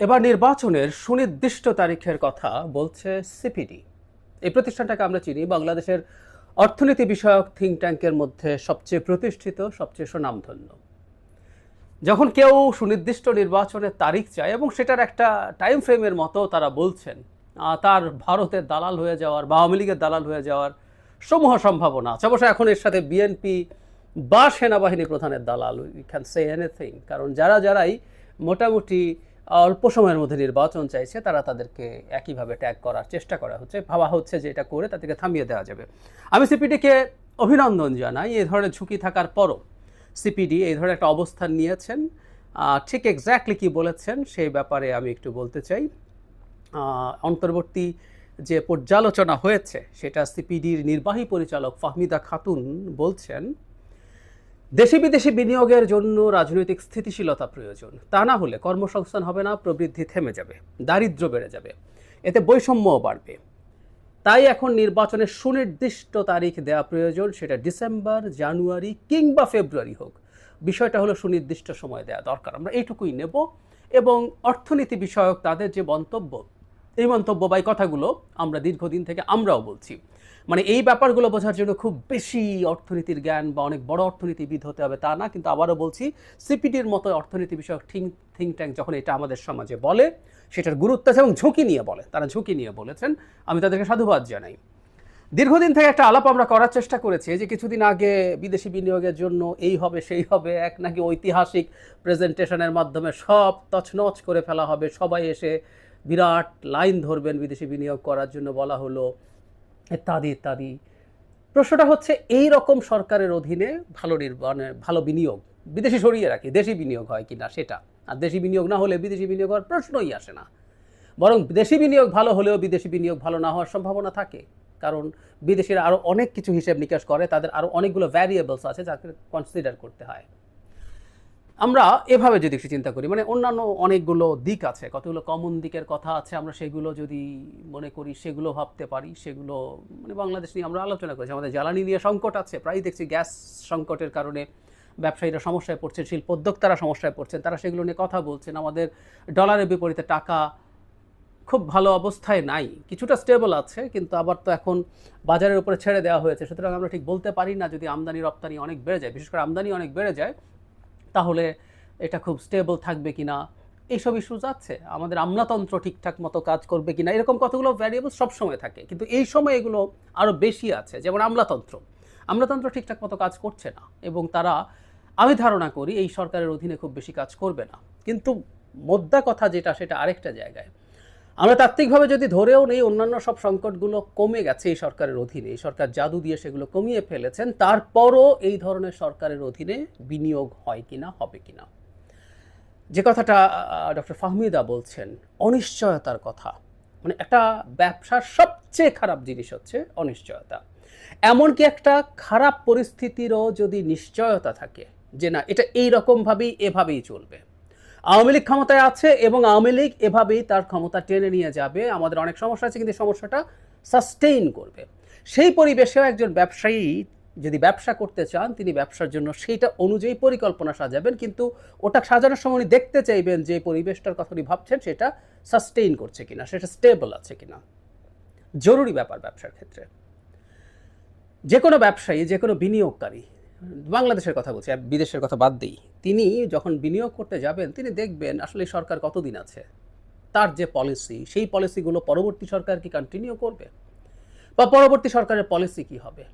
এবার নির্বাচনের সুনির্দিষ্ট তারিখের কথা বলছে সিপিডি এই প্রতিষ্ঠানটাকে আমরা চিনি, বাংলাদেশের অর্থনীতি বিষয়ক থিঙ্ক ট্যাঙ্কের মধ্যে সবচেয়ে প্রতিষ্ঠিত, সবচেয়ে সুনামধন্য। যখন কেউ সুনির্দিষ্ট নির্বাচনের তারিখ চায় এবং সেটার একটা টাইম ফ্রেমের মতো তারা বলছেন তার ভারতের দালাল হয়ে যাওয়ার বা আওয়ামী লীগের দালাল হয়ে যাওয়ার সমূহ সম্ভাবনা আছে। অবশ্য এখন এর সাথে বিএনপি বা সেনাবাহিনী প্রধানের দালাল উই ক্যান সে এনিথিং কারণ যারা যারাই মোটামুটি অল্প সময়ের মধ্যে নির্বাচন চাইছে, তারা তাদেরকে একইভাবে ট্যাগ করার চেষ্টা করা হচ্ছে। ভাবা হচ্ছে যে এটা করে তাদেরকে থামিয়ে দেওয়া যাবে। আমি সিপিডিকে অভিনন্দন জানাই এই ধরনের ঝুঁকি থাকার পরও সিপিডি এই ধরনের একটা অবস্থান নিয়েছেন। ঠিক এক্স্যাক্টলি কি বলেছেন সেই ব্যাপারে আমি একটু বলতে চাই। অন্তর্বর্তী যে পর্যালোচনা হয়েছে, সেটা সিপিডির নির্বাহী পরিচালক ফাহমিদা খাতুন বলছেন দেশি বিদেশি বিনিয়োগের জন্য রাজনৈতিক স্থিতিশীলতা প্রয়োজন। তা না হলে কর্মসংস্থান হবে না, প্রবৃদ্ধি থেমে যাবে, দারিদ্র্য বেড়ে যাবে, এতে বৈষম্যও বাড়বে। তাই এখন নির্বাচনের সুনির্দিষ্ট তারিখ দেওয়া প্রয়োজন, সেটা ডিসেম্বর, জানুয়ারি কিংবা ফেব্রুয়ারি হোক। বিষয়টা হলো সুনির্দিষ্ট সময় দেওয়া দরকার। আমরা এইটুকুই নেব এবং অর্থনীতি বিষয়ক তাদের যে মন্তব্য, এই মন্তব্য বা এই কথাগুলো আমরা দীর্ঘদিন থেকে আমরাও বলছি। মানে এই ব্যাপারগুলো বোঝার জন্য খুব বেশি অর্থনীতির জ্ঞান বা অনেক বড় অর্থনীতিবিদ হতে হবে তা না, কিন্তু আবারও বলছি, সিপিডির মতো অর্থনীতি বিষয়ক থিঙ্ক থিঙ্ক ট্যাঙ্ক যখন এটা আমাদের সমাজে বলে, সেটার গুরুত্ব আছে এবং ঝুঁকি নিয়ে বলে, তারা ঝুঁকি নিয়ে বলেছেন, আমি তাদেরকে সাধুবাদ জানাই। দীর্ঘদিন থেকে একটা আলাপ আমরা করার চেষ্টা করেছি যে কিছুদিন আগে বিদেশি বিনিয়োগের জন্য এই হবে, সেই হবে, এক নাকি ঐতিহাসিক প্রেজেন্টেশনের মাধ্যমে সব তছনছ করে ফেলা হবে, সবাই এসে বিরাট লাইন ধরবেন বিদেশি বিনিয়োগ করার জন্য বলা হলো। ইত্যাদি ইত্যাদি। প্রশ্নটা হচ্ছে, এই রকম সরকারের অধীনে ভালো নির্বাণে ভালো বিনিয়োগ, বিদেশি সরিয়ে রাখি, দেশি বিনিয়োগ হয় কি না সেটা? আর দেশি বিনিয়োগ না হলে বিদেশি বিনিয়োগ হওয়ার প্রশ্নই আসে না। বরং দেশি বিনিয়োগ ভালো হলেও বিদেশি বিনিয়োগ ভালো না হওয়ার সম্ভাবনা থাকে। কারণ বিদেশিরা আরও অনেক কিছু হিসেব নিকাশ করে, তাদের আরও অনেকগুলো ভ্যারিয়েবলস আছে যাকে কনসিডার করতে হয়। আমরা এভাবে যদি একটু চিন্তা করি মানে অন্যান্য অনেকগুলো দিক আছে, কতগুলো কমন দিকের কথা আছে, আমরা সেগুলো যদি মনে করি, সেগুলো ভাবতে পারি, সেগুলো মানে বাংলাদেশ নিয়ে আমরা আলোচনা করেছি, আমাদের জ্বালানি নিয়ে সংকট আছে প্রায় দেখছি গ্যাস সংকটের কারণে ব্যবসায়ীরা সমস্যায় পড়ছেন শিল্পোদ্যোক্তারা সমস্যায় পড়ছেন, তারা সেগুলো নিয়ে কথা বলছেন, আমাদের ডলারের বিপরীতে টাকা খুব ভালো অবস্থায় নাই, কিছুটা স্টেবল আছে, কিন্তু আবার তো এখন বাজারের উপরে ছেড়ে দেওয়া হয়েছে, সুতরাং আমরা ঠিক বলতে পারি না যদি আমদানি রপ্তানি অনেক বেড়ে যায়, বিশেষ করে আমদানি অনেক বেড়ে যায় তাহলে এটা খুব স্টেবল থাকবে কি না এইসব ইস্যু যাচ্ছে আমাদের আমলাতন্ত্র ঠিকঠাক মতো কাজ করবে কি না এরকম কতগুলো ভ্যারিয়েবল সবসময় থাকে। কিন্তু এই সময় এগুলো আরও বেশি আছে। যেমন আমলাতন্ত্র। আমলাতন্ত্র ঠিকঠাক মতো কাজ করছে না এবং তারা, আমি ধারণা করি, এই সরকারের অধীনে খুব বেশি কাজ করবে না। কিন্তু মোদ্দা কথা যেটা, সেটা আরেকটা জায়গায়। আমরা তাত্ত্বিকভাবে যদি ধরেও নেই, অন্যান্য সব সংকটগুলো কমে গেছে এই সরকারের অধীনে। এই সরকার জাদু দিয়ে সেগুলো কমিয়ে ফেলেছেন, তারপরও এই ধরনের সরকারের অধীনে বিনিয়োগ হয় কিনা, হবে কিনা? যে কথাটা ডক্টর ফাহমিদা বলছেন, অনিশ্চয়তার কথা। মানে একটা ব্যবসার সবচেয়ে খারাপ জিনিস হচ্ছে অনিশ্চয়তা। এমনকি একটা খারাপ পরিস্থিতিরও যদি নিশ্চয়তা থাকে, যে না, এটা এই রকমভাবেই, এভাবেই চলবে। আওয়ামী লীগ ক্ষমতায় আছে এবং আওয়ামী লীগ এভাবেই তার ক্ষমতা টেনে নিয়ে যাবে। আমাদের অনেক সমস্যা আছে, কিন্তু সমস্যাটা সাস্টেইন করবে। সেই পরিবেশেও একজন ব্যবসায়ী যদি ব্যবসা করতে চান, তিনি ব্যবসার জন্য সেইটা অনুযায়ী পরিকল্পনা সাজাবেন, কিন্তু ওটা সাজানোর সময় উনি দেখতে চাইবেন যে পরিবেশটার কথা উনি ভাবছেন, সেটা সাস্টেইন করছে কিনা, সেটা স্টেবল আছে কিনা। জরুরি ব্যাপার ব্যবসার ক্ষেত্রে। যে কোনো ব্যবসায়ী, যে কোনো বিনিয়োগকারী বাংলাদেশের কথা বলছি বিদেশের কথা বাদ দিই। তিনি যখন বিনিয়োগ করতে যাবেন, তিনি দেখবেন আসলে সরকার কতদিন আছে? তার যে পলিসি, সেই পলিসিগুলো পরবর্তী সরকার কি কন্টিনিউ করবে? বা পরবর্তী সরকারের পলিসি কি হবে?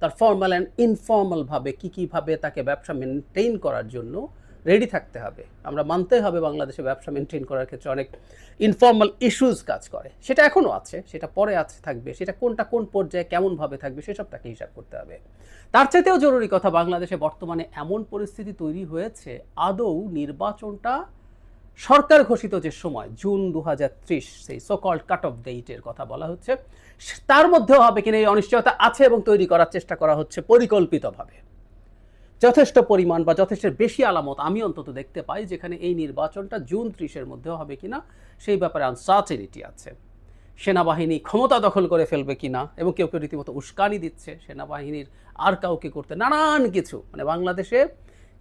তার ফর্মাল অ্যান্ড ইনফর্মালভাবে কী কীভাবে তাকে ব্যবসা মেনটেন করার জন্য রেডি থাকতে হবে। আমরা মানতে হবে বাংলাদেশে ব্যবসা মেনটেন করার ক্ষেত্রে অনেক ইনফর্মাল ইস্যুস কাজ করে। সেটা এখনও আছে, সেটা পরে আছে, থাকবে। সেটা কোনটা কোন পর্যায়ে কেমনভাবে থাকবে সেসব তাকে হিসাব করতে হবে। তার চাইতেও জরুরি কথা, বাংলাদেশে বর্তমানে এমন পরিস্থিতি তৈরি হয়েছে, আদৌ নির্বাচনটা সরকার ঘোষিত যে সময়, জুন দু হাজার ত্রিশ, সেই সোকল কাট অফ ডেটের কথা বলা হচ্ছে, তার মধ্যেও হবে কিনা এই অনিশ্চয়তা আছে এবং তৈরি করার চেষ্টা করা হচ্ছে পরিকল্পিতভাবে। যথেষ্ট পরিমাণ বা যথেষ্ট বেশি আলামত আমি অন্তত দেখতে পাই যেখানে এই নির্বাচনটা জুন ত্রিশের মধ্যেও হবে কিনা, সেই ব্যাপারে আনসার্টেনিটি আছে। সেনাবাহিনী ক্ষমতা দখল করে ফেলবে কিনা এবং কেউ কেউ রীতিমতো উস্কানি দিচ্ছে, সেনাবাহিনীর আর কাউকে করতে নানান কিছু মানে বাংলাদেশে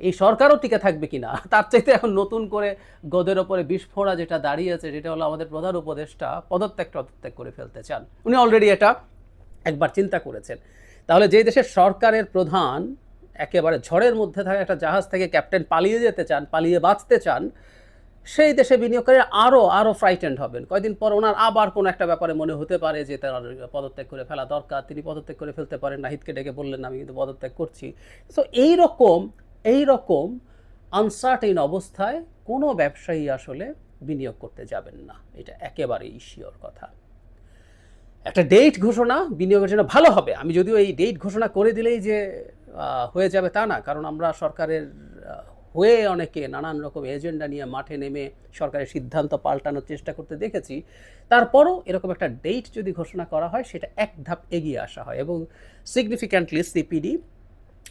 এই সরকারও টিকে থাকবে কিনা, তার চাইতে এখন নতুন করে গদের ওপরে বিস্ফোরা যেটা দাঁড়িয়েছে, যেটা হলো আমাদের প্রধান উপদেষ্টা পদত্যাগ পদত্যাগ করে ফেলতে চান। উনি অলরেডি এটা একবার চিন্তা করেছেন। তাহলে যে দেশের সরকারের প্রধান একেবারে ঝড়ের মধ্যে থাকা একটা জাহাজ থেকে ক্যাপ্টেন পালিয়ে যেতে চান, পালিয়ে বাঁচতে চান, সেই দেশে বিনিয়োগকারীরা আরও আরও ফ্রাইটেন্ড হবেন। কয়েকদিন পর ওনার আবার কোনো একটা ব্যাপারে মনে হতে পারে যে তার পদত্যাগ করে ফেলা দরকার। তিনি পদত্যাগ করে ফেলতে পারেন নাহিদকে ডেকে বললেন, আমি কিন্তু পদত্যাগ করছি। সো এই রকম এই রকম আনসার্টেইন অবস্থায় কোনো ব্যবসায়ী আসলে বিনিয়োগ করতে যাবেন না। এটা একেবারেই শিওর কথা। একটা ডেট ঘোষণা বিনিয়োগের জন্য ভালো হবে। আমি যদিও এই ডেট ঘোষণা করে দিলেই যে হয়ে যাবে তা না। কারণ আমরা সরকারের হয়ে অনেকে নানান রকম এজেন্ডা নিয়ে মাঠে নেমে সরকারের সিদ্ধান্ত পাল্টানোর চেষ্টা করতে দেখেছি। তারপরও এরকম একটা ডেট যদি ঘোষণা করা হয়, সেটা এক ধাপ এগিয়ে আসা হয় এবং সিগনিফিক্যান্টলি সিপিডি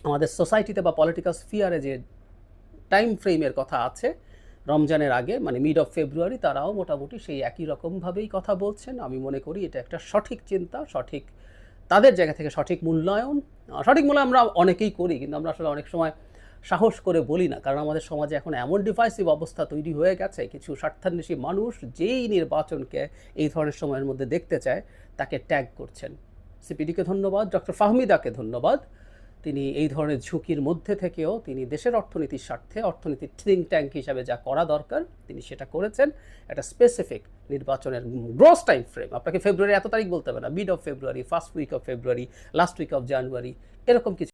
আমাদের সোসাইটিতে বা পলিটিক্যাল স্ফিয়ারে যে টাইম ফ্রেমের কথা আছে, রমজানের আগে মানে মিড অফ ফেব্রুয়ারি তারাও মোটামুটি সেই একই রকমভাবেই কথা বলছেন। আমি মনে করি এটা একটা সঠিক চিন্তা, সঠিক তাদের জায়গা থেকে সঠিক মূল্যায়ন, সঠিক মূল্য আমরা অনেকেই করি, কিন্তু আমরা আসলে অনেক সময় সাহস করে বলি না, কারণ আমাদের সমাজে এখন এমন ডিভাইসিভ অবস্থা তৈরি হয়ে গেছে, কিছু স্বার্থান্বেষী মানুষ যেই নির্বাচনকে এই ধরনের সময়ের মধ্যে দেখতে চায়, তাকে ট্যাগ করছেন। সিপিডিকে ধন্যবাদ ডক্টর ফাহমিদাকে ধন্যবাদ। তিনি এই ধরনের ঝুঁকির মধ্যে থেকেও তিনি দেশের অর্থনীতির স্বার্থে অর্থনীতির থিঙ্ক ট্যাঙ্ক হিসাবে যা করা দরকার, তিনি সেটা করেছেন। একটা স্পেসিফিক নির্বাচনের গ্রোস টাইম ফ্রেম আপনাকে ফেব্রুয়ারি এত তারিখ বলতে হবে না। Mid of February first week of February last week of January এরকম কিছু।